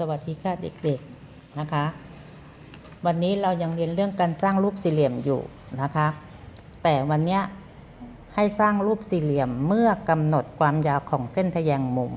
สวัสดีค่ะเด็กๆนะคะ วันนี้เรายังเรียนเรื่องการสร้างรูปสี่เหลี่ยมอยู่นะคะ แต่วันนี้ให้สร้างรูปสี่เหลี่ยมเมื่อกำหนดความยาวของเส้นทะแยงมุม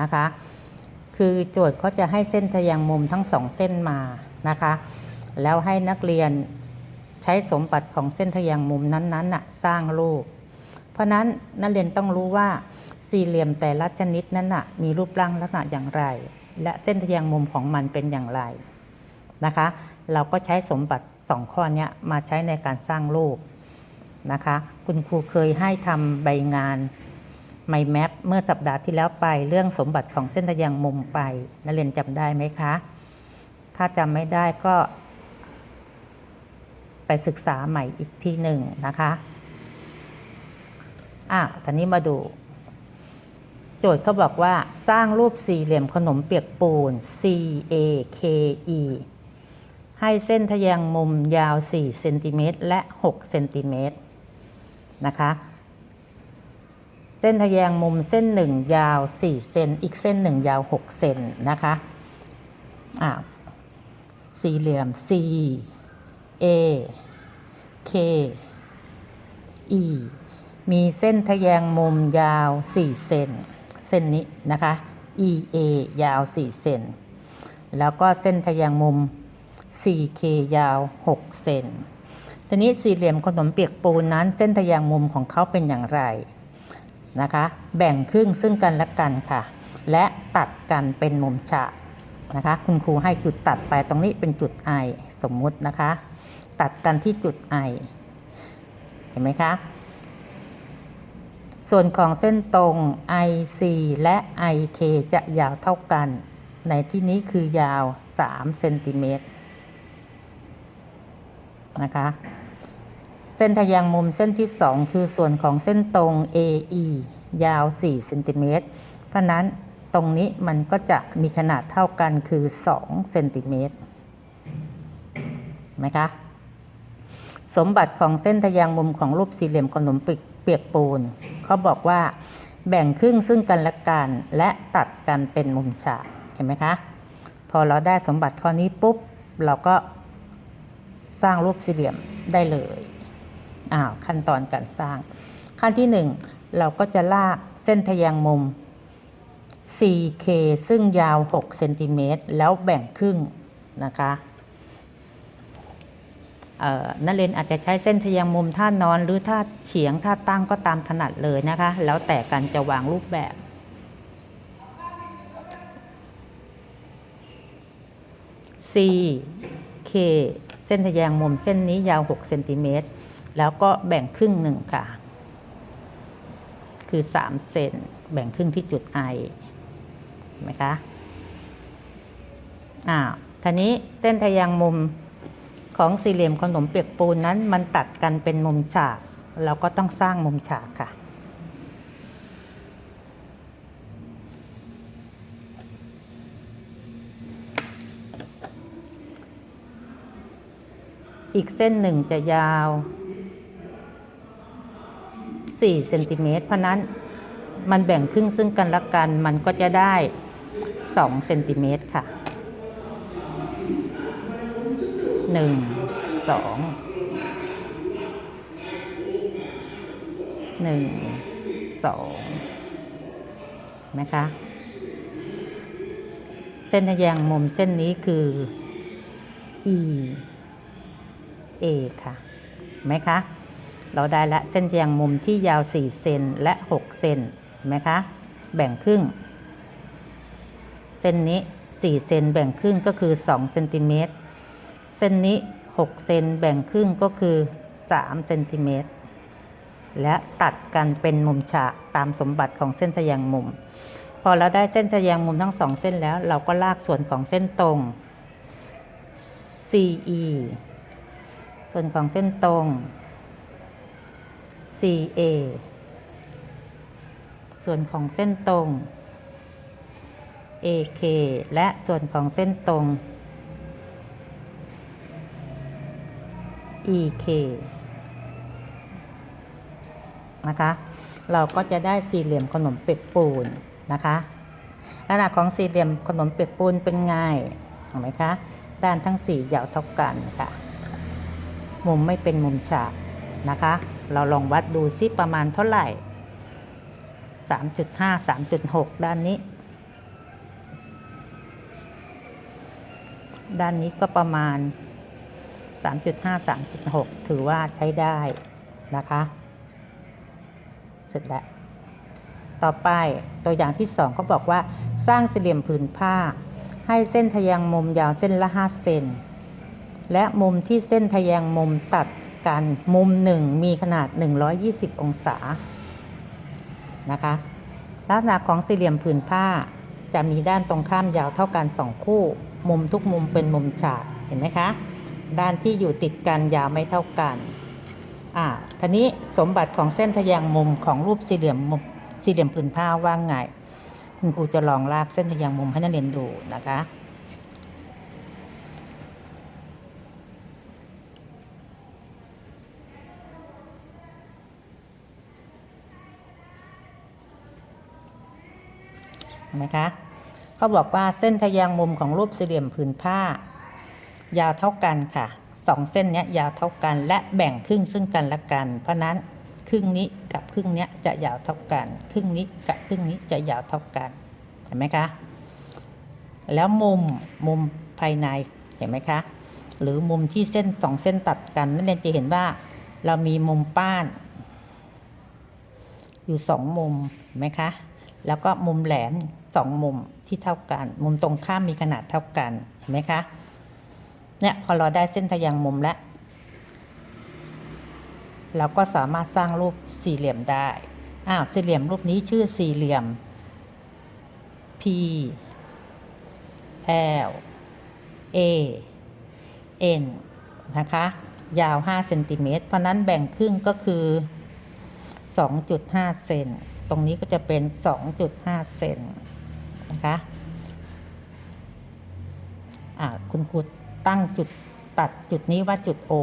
นะคะ คือโจทย์เขาจะให้เส้นทะแยงมุมทั้งสองเส้นมานะคะ แล้วให้นักเรียนใช้สมบัติของเส้นทะแยงมุมนั้นๆน่ะสร้างรูป เพราะนั้นนักเรียนต้องรู้ว่าสี่เหลี่ยมแต่ละชนิดนั้นน่ะมีรูปร่างลักษณะอย่างไร และเส้นทะแยงมุมของมันเป็นอย่างไรนะคะ เราก็ใช้สมบัติสองข้อนี้มาใช้ในการสร้างรูปนะคะ คุณครูเคยให้ทำใบงานไมแมปเมื่อสัปดาห์ที่แล้วไปเรื่องสมบัติของเส้นทะแยงมุมไปนักเรียนจำได้ไหมคะ ถ้าจำไม่ได้ก็ ไปศึกษาใหม่อีกทีหนึ่งนะคะอะตอนนี้มาดู ทย์เขาบอกว่าสร้างรูปสี่เหลี่ยมขนมเปียกปูน C A K E ให้เส้นทะแยงมุมยาว4เซนติเมตรและ6เซนติเมตรนะคะ เส้นทะแยงมุมเส้นหนึ่งยาว4เซนอีกเส้นหนึ่งยาว6เซนนะคะอ่าสี่เหลี่ยม C A K E มีเส้นทะแยงมุมยาว 4 เซน เส้นนี้นะคะ EA ยาว 4 เซน แล้วก็เส้นทะแยงมุม 4K ยาว 6 เซน ทีนี้สี่เหลี่ยมขนมเปียกปูนนั้น เส้นทะแยงมุมของเขาเป็นอย่างไรนะคะ แบ่งครึ่งซึ่งกันและกันค่ะ และตัดกันเป็นมุมฉากนะคะ คุณครูให้จุดตัดไปตรงนี้เป็นจุด I สมมุตินะคะ ตัดกันที่จุด I เห็นไหมคะ ส่วนของเส้นตรง IC และ IK จะยาวเท่ากัน ในที่นี้คือยาว 3 เซนติเมตรนะคะ เส้นทะแยงมุมเส้นที่ 2 คือส่วนของเส้นตรง AE ยาว 4 เซนติเมตร เพราะนั้นตรงนี้มันก็จะมีขนาดเท่ากันคือ 2 เซนติเมตรไหมคะ สมบัติของเส้นทะแยงมุมของรูปสี่เหลี่ยมขนมเปียกปูน เขาบอกว่าแบ่งครึ่งซึ่งกันและกันและตัดกันเป็นมุมฉากเห็นไหมคะ พอเราได้สมบัติข้อนี้ปุ๊บ เราก็สร้างรูปสี่เหลี่ยมได้เลยอ้าวขั้นตอนการสร้าง ขั้นที่ 1 เราก็จะลากเส้นทะแยงมุม 4K ซึ่งยาว 6 เซนติเมตรแล้วแบ่งครึ่งนะคะ นักเรียนอาจจะใช้เส้นทะแยงมุมท่านอน หรือท่าเฉียงท่าตั้งก็ตามถนัดเลยนะคะ แล้วแต่การจะวางรูปแบบ C K เส้นทะแยงมุมเส้นนี้ยาว 6 เซนติเมตร แล้วก็แบ่งครึ่งหนึ่งค่ะ คือ 3 เซน แบ่งครึ่งที่จุด I เห็นไหมคะ อ่าทีนี้เส้นทะแยงมุม ของสี่เหลี่ยมขนมเปียกปูนนั้นมันตัดกันเป็นมุมฉาก เราก็ต้องสร้างมุมฉากค่ะ อีกเส้นหนึ่งจะยาว4เซนติเมตรเพราะนั้นมันแบ่งครึ่งซึ่งกันและกันมันก็จะได้2เซนติเมตรค่ะ หนึ่งสองหนึ่งสองนะคะเส้นทะแยงมุมเส้นนี้คือ E A ค่ะไหมคะ เราได้ละเส้นทะแยงมุมที่ยาว 4 เซนและ 6 เซนเห็นไหมคะ แบ่งครึ่ง เส้นนี้ 4 เซนแบ่งครึ่งก็คือ 2 เซนติเมตร เส้นนี้ 6 เซนแบ่งครึ่งก็คือ 3 เซนติเมตร และตัดกันเป็นมุมฉากตามสมบัติของเส้นทะแยงมุม พอเราได้เส้นทะแยงมุมทั้งสองเส้นแล้ว เราก็ลากส่วนของเส้นตรง CE ส่วนของเส้นตรง CA ส่วนของเส้นตรง AK และส่วนของเส้นตรง EK นะคะ เราก็จะได้สี่เหลี่ยมขนมเป็ดปูนนะคะลักษณะของสี่เหลี่ยมขนมเปียกปูนเป็นไงเห็นไหมคะ ด้านทั้งสี่ยาวเท่ากันค่ะ มุมไม่เป็นมุมฉากนะคะ เราลองวัดดูซิประมาณเท่าไหร่ 3.5 3.6 ด้านนี้ ด้านนี้ก็ประมาณ 3.5 3.6 ถือว่าใช้ได้นะคะ เสร็จแล้ว ต่อไปตัวอย่างที่สองเขาบอกว่าสร้างสี่เหลี่ยมผืนผ้า ให้เส้นทะแยงมุมยาวเส้นละ 5 เซนและมุมที่เส้นทะแยงมุมตัดกันมุมหนึ่งมีขนาด 120 องศานะคะลักษณะของสี่เหลี่ยมผืนผ้า จะมีด้านตรงข้ามยาวเท่ากัน 2 คู่ มุมทุกมุมเป็นมุมฉากเห็นไหมคะ ด้านที่อยู่ติดกันยาวไม่เท่ากันอ่าทีนี้สมบัติของเส้นทะแยงมุมของรูปสี่เหลี่ยมมุมสี่เหลี่ยมผืนผ้าว่างไงคุณครูจะลองลากเส้นทะแยงมุมให้นักเรียนดูนะคะเห็นไหมคะเขาบอกว่าเส้นทะแยงมุมของรูปสี่เหลี่ยมผืนผ้า ยาวเท่ากันค่ะสองเส้นนี้ยาวเท่ากันและแบ่งครึ่งซึ่งกันและกัน เพราะนั้นครึ่งนี้กับครึ่งนี้จะยาวเท่ากัน ครึ่งนี้กับครึ่งนี้จะยาวเท่ากันเห็นไหมคะแล้วมุมมุมภายในเห็นไหมคะหรือมุมที่เส้นสองเส้นตัดกันนักเรียนจะเห็นว่าเรามีมุมป้าน อยู่สองมุมเห็นไหมคะแล้วก็มุมแหลมสองมุมที่เท่ากัน มุมตรงข้ามมีขนาดเท่ากันเห็นไหมคะ เนี่ยพอเราได้เส้นทะแยงมุมแล้วเราก็สามารถสร้างรูปสี่เหลี่ยมได้อ้าวสี่เหลี่ยมรูปนี้ชื่อสี่เหลี่ยม P L A N นะคะ ยาว5เซนติเมตรเพราะนั้นแบ่งครึ่งก็คือ 2.5 เซน ตรงนี้ก็จะเป็น 2.5 เซนนะคะ อ่า คุณครู ตั้งจุดตัดจุดนี้ว่าจุด O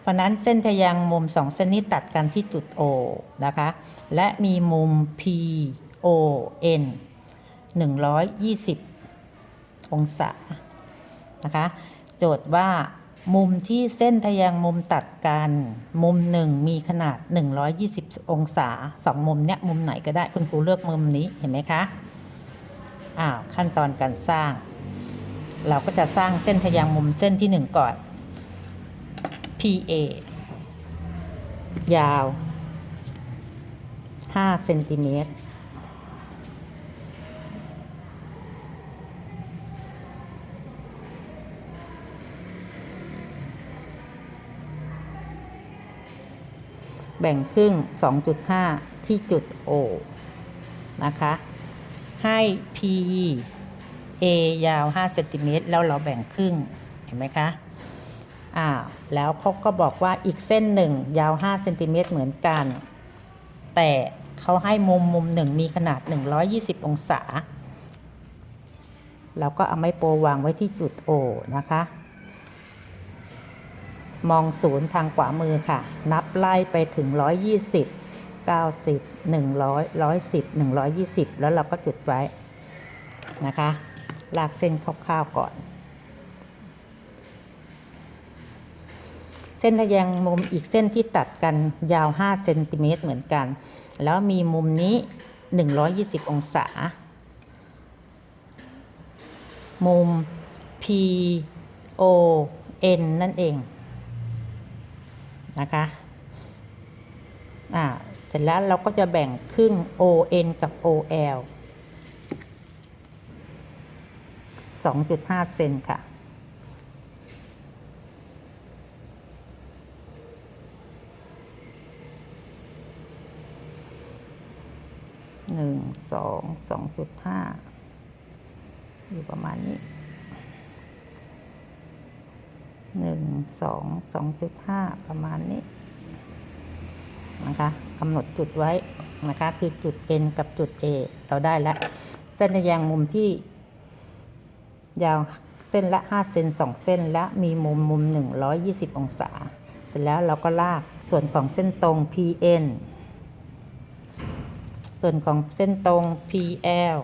เพราะนั้นเส้นทะแยงมุมสองเส้นนี้ตัดกันที่จุด O นะคะ และมีมุม P O N 120 องศานะคะ โจทย์ว่ามุมที่เส้นทะแยงมุมตัดกัน มุมหนึ่งมีขนาด 120 องศาสองมุมเนี้ยมุมไหนก็ได้คุณครูเลือกมุมนี้เห็นไหมคะอ้าวขั้นตอนการสร้าง เราก็จะสร้างเส้นทะแยงมุมเส้นที่หนึ่งก่อน PA ยาว5เซนติเมตรแบ่งครึ่ง 2.5 ที่จุด O นะคะ ให้ P A ยาว5เซนติเมตรแล้วเราแบ่งครึ่งเห็นไหมคะอ่าแล้วเขาก็บอกว่าอีกเส้นหนึ่งยาว5เซนติเมตรเหมือนกัน แต่เขาให้มุมมุมหนึ่งมีขนาด 120 องศาเราก็เอาไม้โปรวางไว้ที่จุด O นะคะ มองศูนย์ทางขวามือค่ะ นับไล่ไปถึง 120 90 100 110 120 แล้วเราก็จุดไว้นะคะ ลากเส้นคร่าวๆก่อน เส้นทะแยงมุมอีกเส้นที่ตัดกันยาว 5 เซนติเมตรเหมือนกัน แล้วมีมุมนี้ 120 องศา มุม P O N นั่นเอง นะคะ อ่า เสร็จแล้วเราก็จะแบ่งครึ่ง ON กับ OL 2.5 เซนค่ะ หนึ่งสองสองจุดห้าอยู่ประมาณนี้หนึ่งสองสองจุดห้าประมาณนี้นะคะกำหนดจุดไว้นะคะคือจุด N กับจุด A เราได้แล้วเส้นทะแยงมุมที่ ยาวเส้นละ 5 เซน2 เส้น และมีมุมมุม 120 องศา เสร็จแล้วเราก็ลากส่วนของเส้นตรง PN ส่วนของเส้นตรง PL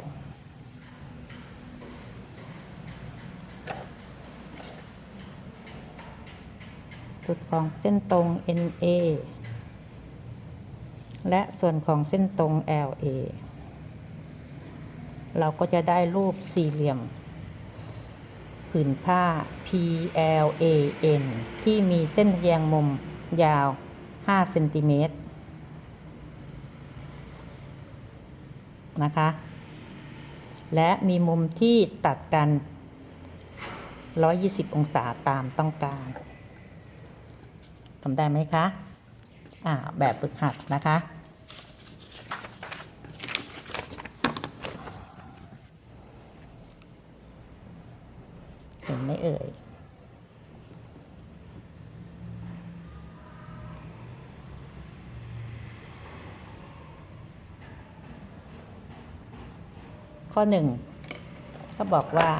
จุดของเส้นตรง NA และส่วนของเส้นตรง LA เราก็จะได้รูปสี่เหลี่ยม ผืนผ้า PLAN ที่มีเส้นทะแยงมุมยาว 5 เซนติเมตรนะคะ และมีมุมที่ตัดกัน 120 องศาตามต้องการทำได้ไหมคะ อ่า แบบฝึกหัดนะคะ เห็น ไหมเอ่ยข้อหนึ่งเขาบอกว่า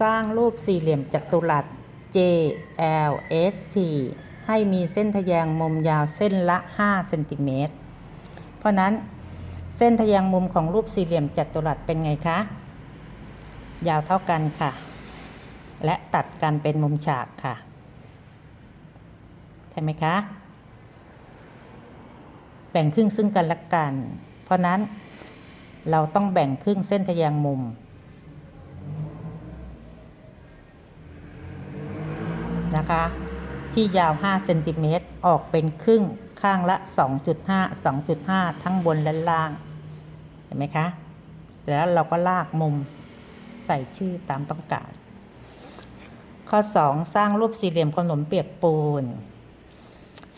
สร้างรูปสี่เหลี่ยมจัตุรัส JLST ให้มีเส้นทะแยงมุมยาวเส้นละ 5 เซนติเมตร เพราะนั้น เส้นทะแยงมุมของรูปสี่เหลี่ยมจัตุรัสเป็นไงคะ ยาวเท่ากันค่ะ และตัดกันเป็นมุมฉากค่ะ ใช่ไหมคะ แบ่งครึ่งซึ่งกันและกัน เพราะนั้นเราต้องแบ่งครึ่งเส้นทะแยงมุม นะคะ ที่ยาว 5 เซนติเมตรออกเป็นครึ่งข้างละ 2.5 2.5 ทั้งบนและล่าง เห็นไหมคะ แล้วเราก็ลากมุมใส่ชื่อตามต้องการ ข้อ 2 สร้างรูปสี่เหลี่ยมขนมเปียกปูน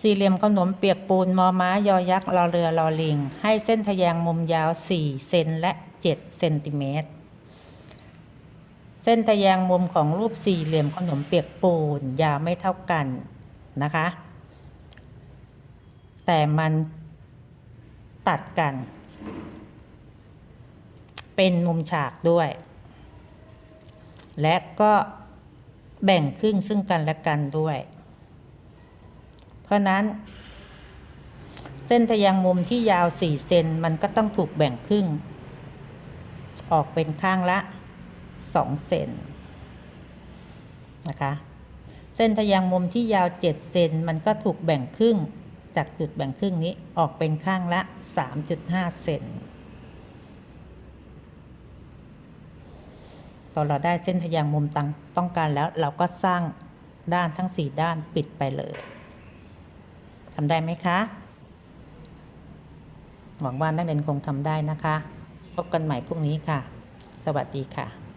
สี่เหลี่ยมขนมเปียกปูนมอม้ายอยักษ์รอเรือรอลิง ให้เส้นทะแยงมุมยาว 4 เซนและ 7 เซนติเมตร เส้นทะแยงมุมของรูปสี่เหลี่ยมขนมเปียกปูนยาวไม่เท่ากันนะคะ แต่มันตัดกัน เป็นมุมฉากด้วย และก็แบ่งครึ่งซึ่งกันและกันด้วย เพราะนั้น เส้นทะแยงมุมที่ยาว 4 เซนมันก็ต้องถูกแบ่งครึ่ง ออกเป็นข้างละ 2 เซนนะคะเส้นทะแยงมุมที่ยาว 7 เซนมันก็ถูกแบ่งครึ่ง จากจุดแบ่งครึ่งนี้ออกเป็นข้างละ 3.5 เซน อเราได้เส้นทะแยงมุมตังต้องการแล้วเราก็สร้างด้านทั้ง 4 ด้านปิดไปเลยทำได้ไหมคะ หวังว่านักเรียนคงทำได้นะคะ พบกันใหม่พรุ่งนี้ค่ะ สวัสดีค่ะ